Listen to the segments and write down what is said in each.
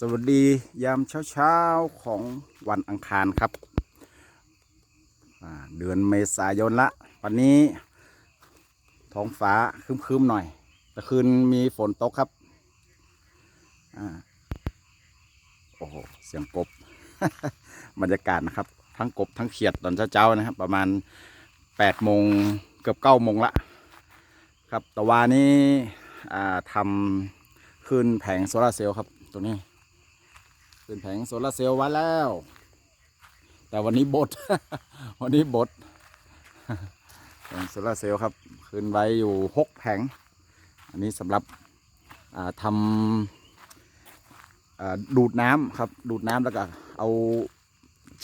สวัสดียามเช้าๆของวันอังคารครับ เดือนเมษายนละ วันนี้ท้องฟ้าครึมๆหน่อยแต่คืนมีฝนตกครับอโอ้โห เสียงกบ บรรยากาศนะครับ ทั้งกบทั้งเขียดตอนเช้าๆนะครับ ประมาณแปดโมงเกือบเก้าโมงละ ครับแต่วานี้ทำขึ้นแผงโซลาเซลล์ครับ ตัวนี้ ขึ้นแผงโซลาร์เซลล์ไว้แล้ว แต่วันนี้บด วันนี้บดแผงโซลาร์เซลล์ครับขึ้นไว้อยู่หกแผง อันนี้สำหรับทำดูดน้ำครับ ดูดน้ำแล้วก็เอา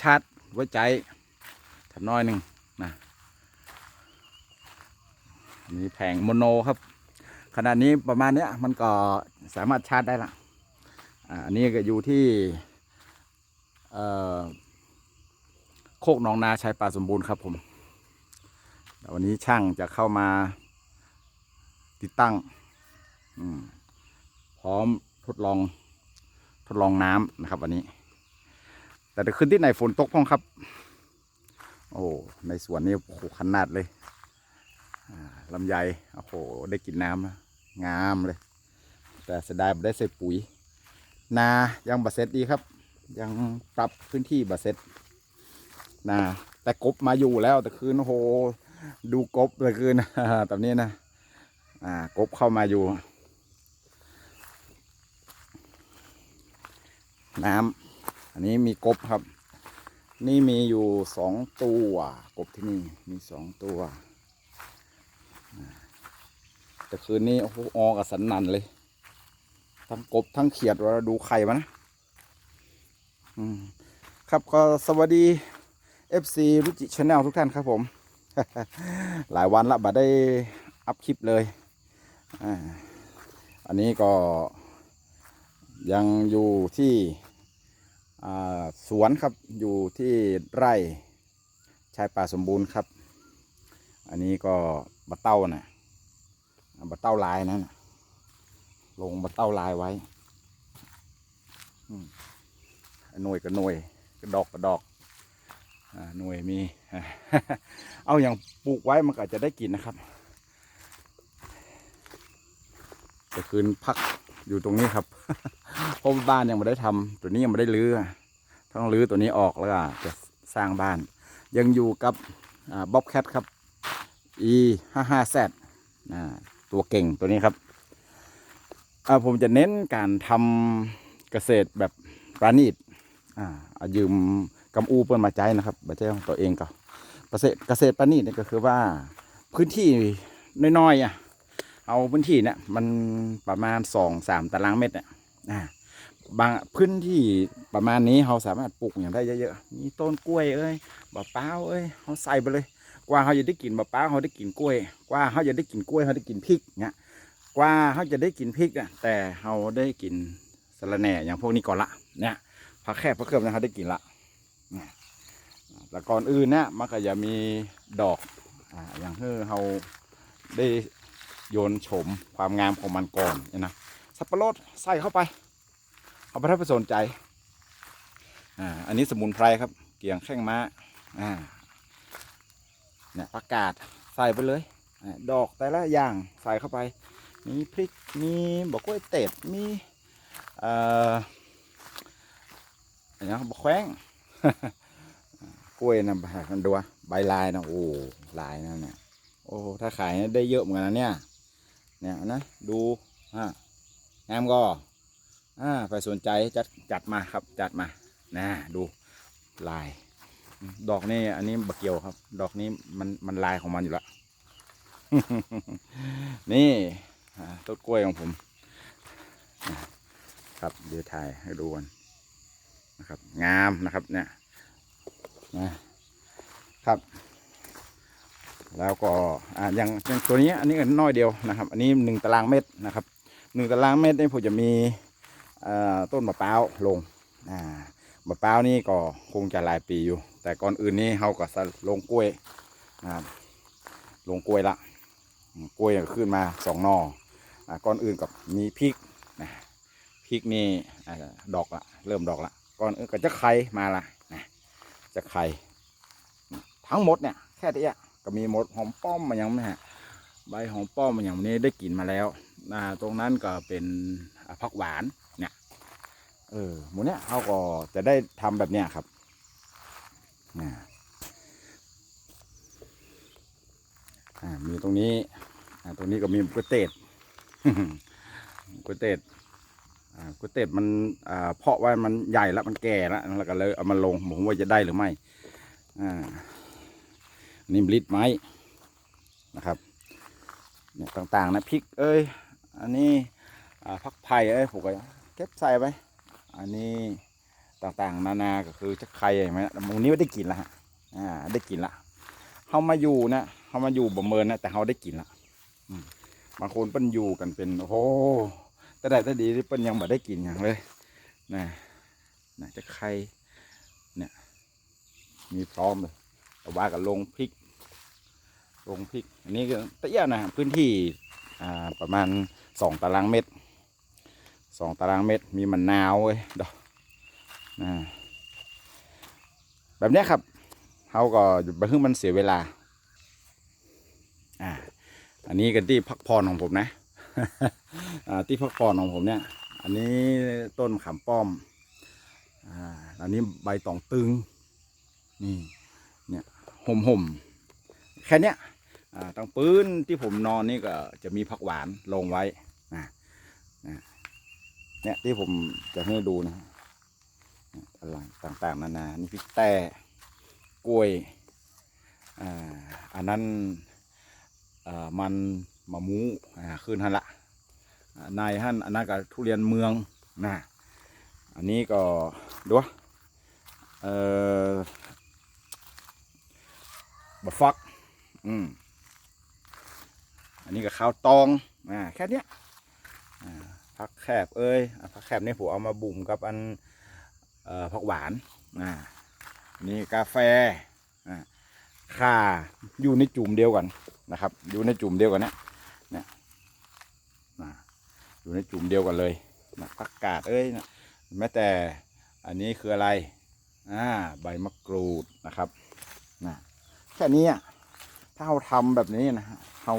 ชาร์จไว้ใจทำน้อยหนึ่งนะอันนี้แผงโมโนครับขนาดนี้ประมาณเนี้ยมันก็สามารถชาร์จได้ละ อันนี้ก็อยู่ที่โคกหนองนาชายป่าสมบูรณ์ครับผมวันนี้ช่างจะเข้ามาติดตั้งพร้อมทดลองทดลองน้ำนะครับ วันนี้ แต่เดี๋ยวคืนที่ไหนฝนตกพ้องครับ โอ้ในสวนนี้โอ้โหขนาดเลยลำไยโอ้โหได้กินน้ำนะงามเลย แต่เสียดายไม่ได้ใส่ปุ๋ย นายังบาเซ็ตดีครับ ยังปรับพื้นที่บาเซ็ตนาแต่กบมาอยู่แล้วแต่คืนโอ้โหดูกบเลยคืนตอนนี้นะอ่ากบเข้ามาอยู่ น้ำอันนี้มีกบครับ นี่มีอยู่สองตัว กบที่นี่มีสองตัวแต่คืนนี้โอ้โหออกับสันนันเลย ทั้งกบทั้งเขียดเราดูไข่มานะครับก็สวัสดี FC รุจิชาแนลทุกท่านครับผม หลายวันละบัดได้อัพคลิปเลยอันนี้ก็ยังอยู่ที่สวนครับอยู่ที่ไร่ชายป่าสมบูรณ์ครับ อันนี้ก็บะเต้านะ่ะบะเต้าลายนั่นนะ ลงมาเต้าลายไว้หน่วยกับหน่วยกระดอกกระดอกหน่วยมี เอาอย่างปลูกไว้มันก็จะได้กินนะครับแต่คืนพักอยู่ตรงนี้ครับเพราะบ้านยังไม่ได้ทำตัวนี้ยังไม่ได้รื้อต้องรื้อตัวนี้ออกแล้วก็จะสร้างบ้าน ยังอยู่กับบ๊อบแคทครับ e ห้าห้าแซตัวเก่งตัวนี้ครับ ผมจะเน้นการทำเกษตรแบบปราณีตอ่ายืมกำอูเปิ้นมาใจนะครับมาใจของตัวเองก็เกษตรเกษตรปราณีตเนี่ยก็คือว่าพื้นที่น้อยๆอะเอาพื้นที่เนี่ยมันประมาณสองสามตารางเมตรเนี่ยอ่าบางพื้นที่ประมาณนี้เราสามารถปลูกอย่างได้เยอะๆ มีต้นกล้วยเอ้ยบะเป้าวเอ้ยเขาใส่ไปเลย กว่าเขาจะได้กินบะเป้าวเขาได้กินกล้วย กว่าเขาจะได้กินกล้วยเขาได้กินพริกเนี่ย กว่าเขาจะได้กินพริกอะแต่เขาได้กินสะระแหน่อย่างพวกนี้ก่อนละเนี่ยผักแคบผักเคิมนะเขาได้กินละเนี่ก่อนอื่นเนี่ยมันก็จะมีดอกอ่าอย่างที่เขาได้โยนโฉมความงามของมันก่อนเนี่ยนะสับปะรดใส่เข้าไปเอาไปทับไปสนใจอ่าอันนี้สมุนไพรครับ เกี่ยงแข้งม้าอ่าเนี่ยผักกาดใส่ไปเลย ดอกแต่ละอย่างใส่เข้าไป มีพริก มีบอกกล้วยเต็ดมีเอ่ออะไรนะบอกแข้งกล้วยนะมันดูใบลายนะโอ้ลายนะเนี่ยโอ้ถ้าขายได้เยอะเหมือนกันนะเนี่ยเนี่ยนะดูอ่างามก็อ่าไปสนใจจัดจัดมาครับจัดมานะดูลาย ดอกนี่อันนี้บะเกียวครับ ดอกนี้มันมันลายของมันอยู่ล้วนี่ ต้นกล้วยของผมครับเดี๋ยวถ่ายให้ดูกันนะครับ งามนะครับเนี่ยนะครับ แล้วก็อ่าอย่างอย่างตัวนี้อันนี้ก็น้อยเดียวนะครับ อันนี้หนึ่งตารางเมตรนะครับหนึ่งตารางเมตรนี่ผมจะมีอ่อต้นมะพร้าวลงอ่ามะพร้าวนี่ก็คงจะหลายปีอยู่ แต่ก่อนอื่นนี่เขาก็สะลงกล้วยนะครับลงกล้วยละกล้วยขึ้นมาสองนอ ก่อนอื่นกับมีพริกนะพริกนี่อดอกละเริ่มดอกละก่อนอื่นก็จะไข่มาละนะจะไข่ทั้งหมดเนี่ยแค่นี้ก็มีหมดหอมป้อมมายังไม่ฮะใบหอมป้อมมาอย่างนี้ได้กลิ่นมาแล้วอ่าตรงนั้นก็เป็นผักหวานเนี่ยเออหมูเนี้ยเขาก็จะได้ทำแบบเนี้ยครับอ่าอ่ามีตรงนี้อ่าตรงนี้ก็มีก๋วยเตี๋ยว ก๋วยเตี๋ยวอ่าก๋วยเตี๋ยวมันเพาะไว้มันใหญ่แล้วมันแก่แล้วแล้วก็เลยเอามาลงผมว่าจะได้หรือไม่อ่านนี่บลิดไม้นะครับเนี่ยต่างๆนะพริก เอ้ยอันนี้พักไผ่เอ้ยผมก็เก็บใส่ไปอันนี้ต่างๆ นานาก็คือจะไข่เห็นไหมตรงนี้ไม่ได้กินละฮะอ่าได้กินละเขามาอยู่นะเขามาอยู่บ่เมินนะแต่เขาได้กินละ บางคนเปิ้นอยู่กันเป็นโอ้โหแต่ได้แต่ดีที่เปิ้นยังไม่ได้กินอย่างเลยนะนะจะไข่เนี่ยมีพร้อมเลยแต่ว่ากับลงพริกลงพริก อันนี้ก็ตะเอียนะพื้นที่อ่าประมาณสองตารางเมตรสองตารางเมตรมีมะนาวเว้ยดอกอ่าแบบนี้ครับเขาก็อยู่ไปเพิ่งมันเสียเวลา อันนี้กันที่พักผ่อนของผมนะอ่าที่พักผ่อนของผมเนี่ย อันนี้ต้นขามป้อมอ่าอันนี้ใบตองตึงนี่เนี่ยห่มห่มแค่เนี้ยอ่าตั้งปืนที่ผมนอนนี่ก็จะมีผักหวานลงไว้นะนะเนี่ยที่ผมจะให้ดูนะอะไรต่างๆนานานี่พริกแต่กล้วยอ่าอันนั้น มันมะมูขึ้นหันละนายฮั่นอันนั้นก็ทุเรียนเมืองนะอันนี้ก็ดูวะเออบักฟักอืมอันนี้ก็ข้าวตองอ่าแค่เนี้ยผักแคบเอ้ยผักแคบนี่ผมเอามาบุ่มกับอันเอ่อผักหวานอ่านี่กาแฟ ข่าอยู่ในจุ่มเดียวกันนะครับ อยู่ในจุ่มเดียวกันเนี้ยเนี่ยอ่าอยู่ในจุ่มเดียวกันเลยนะผักกาดเอ้ยนะแม้แต่อันนี้คืออะไรอ่าใบมะกรูดนะครับนะแค่นี้อะถ้าเราทำแบบนี้นะเรา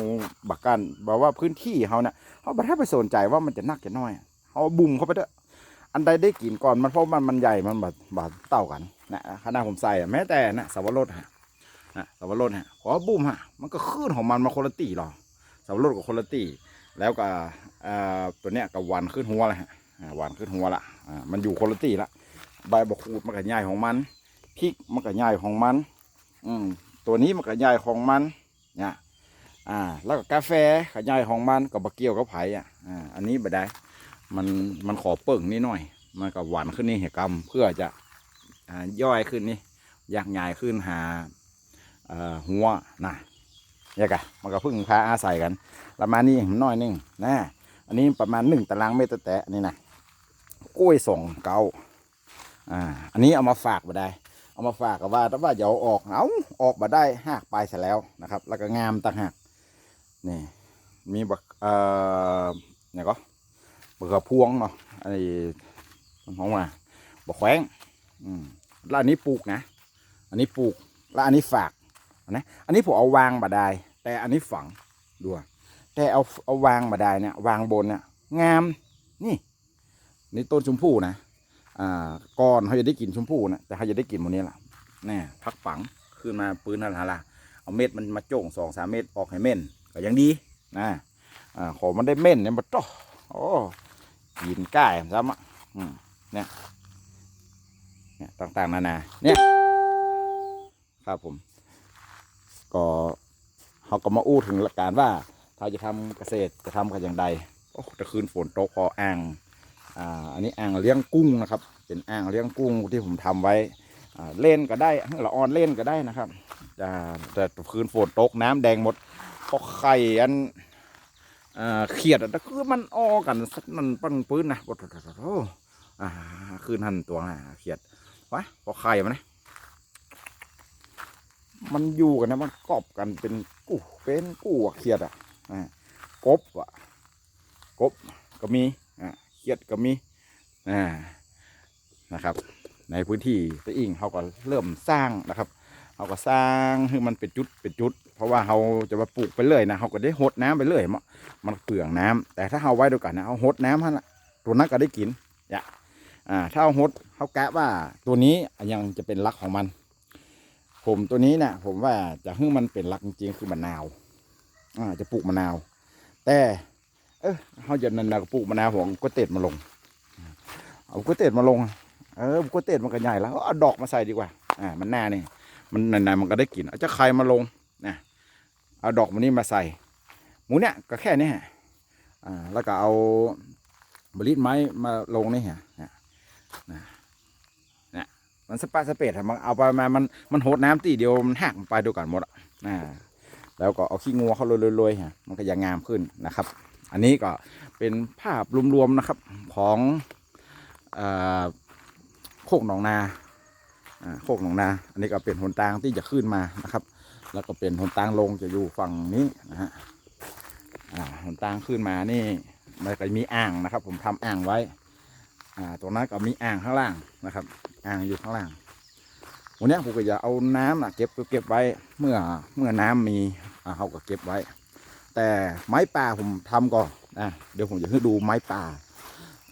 บักกันบอกว่าพื้นที่เขาเนี่ยเขาบัถ้ไปสนใจว่ามันจะนักจะน้อยเขาบุ่มเข้าไปเถอะอันใดได้กินก่อนมันเพราะมันมันใหญ่มันแบบแบบเต่ากันนะขนาดผมใส่แม้แต่นะสับปะรดฮะ นะสับปะรดฮะขอบุ่มฮะมันก็ขึ้นของมันมาคนละตีหรอสับปะรดกับคนละตีแล้วก็อ่าตัวเนี้ยกับวันขึ้นหัวเละฮะอ่านขึ้นหัวละอ่ามันอยู่คนละตีละใบบะขูดมันก็ใหญ่ของมันพริกมันก็ใหญ่ของมัน อืมตัวนี้มันก็ใหญ่ของมันเนี่ยอ่า แล้วก็กาแฟก็ใหญ่ของมันก็บะเกี่ยวกับไผ่อะอ่าอันนี้บ่ได้มันมันขอเปิ่งนิดหน่อย มันก็หวานขึ้นนี่เหตุกรรมเพื่อจะอ่าย่อยขึ้นนี่ยากใหญ่ขึ้นหา หัวนะเนี่ยกะมันก็เพึ่งพาอาศัยกัน ประมาณนี้น้อยหนึงนะอันนี้ประมาณหนึ่งตารางเมตรแตะนี่นะกล้วยส่งเกาอ่าอันนี้เอามาฝากมาได้ เอามาฝากกับว่าแต่ว่าอย่าเอออกเอาออกมาได้หักไปเสร็จแล้วนะครับ แล้วก็งามต่างหากนี่มีบักเอ่อเนี่ยก็บักกระพวงเนาะไอ้มันของมาบักแขวงอืมแล้วอันนี้ปลูกนะ อันนี้ปลูกแล้วอันนี้ฝาก นะอันนี้ผมเอาวางมาได้แต่อันนี้ฝังดูแต่เอาเอาวางมาได้เนี่ยวางบนเนี่ยงามนี่นี่ต้นชมพู่นะอ่าก่อนเขาจะได้กินชมพู่นะแต่เขาจะได้กินหมดนี้แหละแน่พักฝังขึ้นมาปืนนั่นละเอาเม็ดมันมาโจ่งสองสามเม็ดออกให้เม่นก็ยังดีนะอ่าขอมันได้เม่นเนี่ยมันโตโอ้กินใกล้ซ้ำอะอืมเนี่ยเนี่ยต่างๆนานาเนี่ยครับผม ก็เขาก็มาอู้ถึงหลักการว่าเราจะทำเกษตรจะทำกันอย่างไรโอ้ตะคืนฝนตกพออ่างอ่าอันนี้อ่างเลี้ยงกุ้งนะครับ เป็นอ่างเลี้ยงกุ้งที่ผมทำไว้เล่นก็ได้ละออนเล่นก็ได้นะครับอ่าแต่คืนฝนตกน้ำแดงหมดเพราะไข่อันเขียดอะแต่คือมันออกันสักนั่นปั้นปื้นนะโอ้คืนหันตัวนะเขียดวะเพราะไข่มันนะ มันอยู่กันนะมันกอบกันเป็นกู้เป็นกู้อะเขียดอะกบอะกบก็มีอ่าเครียดก็มีอ่านะครับ ในพื้นที่ตะอิงเขาก็เริ่มสร้างนะครับเขาก็สร้างให้มันเป็นจุดเป็นจุด เพราะว่าเขาจะมาปลูกไปเรื่อยนะเขาก็ได้หดน้ำไปเรื่อยมันมันเปลืองน้ำแต่ถ้าเขาไว้ด้วยกันนะเอาหดน้ำฮะละตัวนั้นก็ได้กินอย่าอ่าถ้าเอาหดเขาแกะว่าตัวนี้ยังจะเป็นรักของมัน ผมตัวนี้เนี่ยผมว่าจะให้มันเป็นรักจริงๆคือมะนาว อ่า จะปลูกมะนาว แต่ เออเขาจะนันๆก็ปลูกมะนาวผมก็เต็ดมาลง เอาก็เต็ดมาลง เออก็เต็ดมันก็ใหญ่แล้วเอาดอกมาใส่ดีกว่า อ่า มันหน้านี่มันนานๆมันก็ได้กลิ่นเอาจะใครมาลงนะเอาดอกมันนี่มาใส่ หมูเนี่ยก็แค่นี้ฮะอ่าแล้วก็เอาบริษไม้มาลงนี่ฮะนะ มันสปาสเปดมันเอาไปมามันมันโหดน้ำตีเดียวมันหักไปด้วยกันหมดอะอ่าแล้วก็เอาขี้งัวเขาโรยๆฮะมันก็ยังงามขึ้นนะครับ อันนี้ก็เป็นภาพรวมๆนะครับของโคกหนองนาโคกหนองนา อันนี้ก็เป็นหนทางที่จะขึ้นมานะครับ แล้วก็เป็นหนทางลงจะอยู่ฝั่งนี้นะฮะหนทางขึ้นมานี่มันก็มีอ่างนะครับ ผมทำอ่างไว้ อ่าตรงนั้นก็มีอ่างข้างล่างนะครับ อ่างอยู่ข้างล่างวันนี้ผมก็จะเอาน้ำนะเก็บเก็บไว้เมื่อเมื่อน้ำมีอ่าเขาก็เก็บไว้ แต่ไม้ป่าผมทำก่อนนะเดี๋ยวผมจะให้ดูไม้ป่า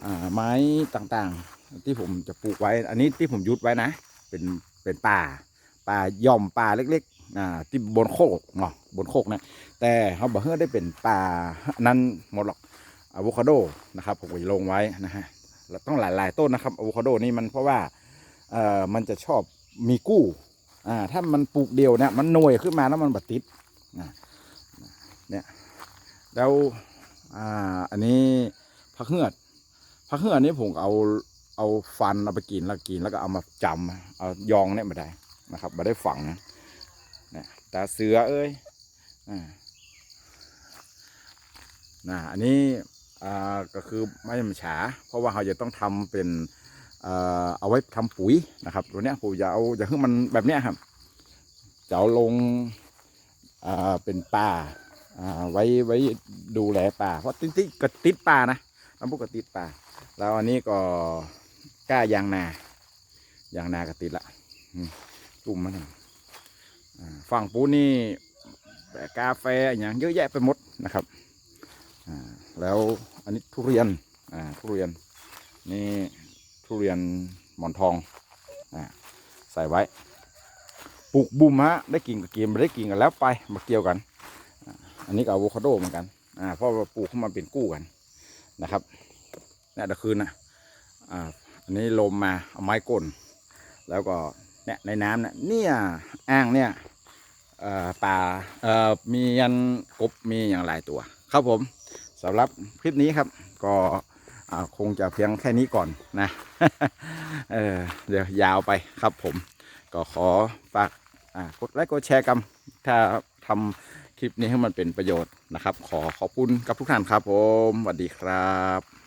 อ่าไม้ต่างๆ ที่ผมจะปลูกไว้ อันนี้ที่ผมยุดไว้นะ เป็นเป็นป่า ป่าย่อมป่าเล็กๆอ่าที่บนโคกเนาะบนโคกนะแต่เขาบอกให้ได้เป็นป่านั้นหมดหรอกอะโวคาโดนะครับผมก็จะลงไว้นะฮะ ต้องหลายๆต้นนะครับอะโวคาโดนี่มันเพราะว่าเอ่อมันจะชอบมีกู้อ่าถ้ามันปลูกเดียวเนี่ยมันหน่วยขึ้นมาแล้วมันบัดติดนะเนี่ยแล้วอ่าอันนี้ผักเหือดผักเหือดนี่ผมเอาเอาฟันเอาไปกินแล้วกินแล้วก็เอามาจำเอายองเนี่ยมาได้นะครับมาได้ฝังนะเนี่ยตาเสือเอ้ยอ่านะอันนี้ อ่าก็คือไม้มฉา เพราะว่าเราจะต้องทำเป็นเอ่อเอาไว้ทำปุ๋ยนะครับตัวเนี้ยผมจะเอาจะให้มันแบบเนี้ยครับจะเอาลงอ่าเป็นป่าอ่าไว้ไว้ดูแลป่า เพราะติดติดก็ติดป่านะน้ำพุก็ติดป่า แล้วอันนี้ก็กล้ายางนายางนาก็ติดละกลุ่มมันฝั่งปูนี่แบบกาแฟอย่างเยอะแยะไปหมดนะครับแล้ว อันนี้ทุเรียน อ่า ทุเรียน นี่ทุเรียนหมอนทอง อ่า ใส่ไว้ ปลูกบุมฮะ ได้กินกับกินไม่ได้กินกันแล้วไป มาเกี่ยวกัน อันนี้ก็อะโวคาโดเหมือนกัน อ่า เพราะว่าปลูกเข้ามาเป็นกู้กันนะครับเนี่ยตะคืนนะอ่า อันนี้ลมมาเอาไม้ก้น แล้วก็เนี่ยในน้ำเนี่ยเนี่ยอ่างเนี่ยเอ่อปลาเอ่อมียันกบมีอย่างหลายตัว ครับผม สำหรับคลิปนี้ครับ ก็คงจะเพียงแค่นี้ก่อนนะเออเดี๋ยวยาวไปครับผม ก็ขอฝากกดไลค์กดแชร์กันถ้าทำคลิปนี้ให้มันเป็นประโยชน์นะครับ ขอขอบคุณกับทุกท่านครับผมสวัสดีครับ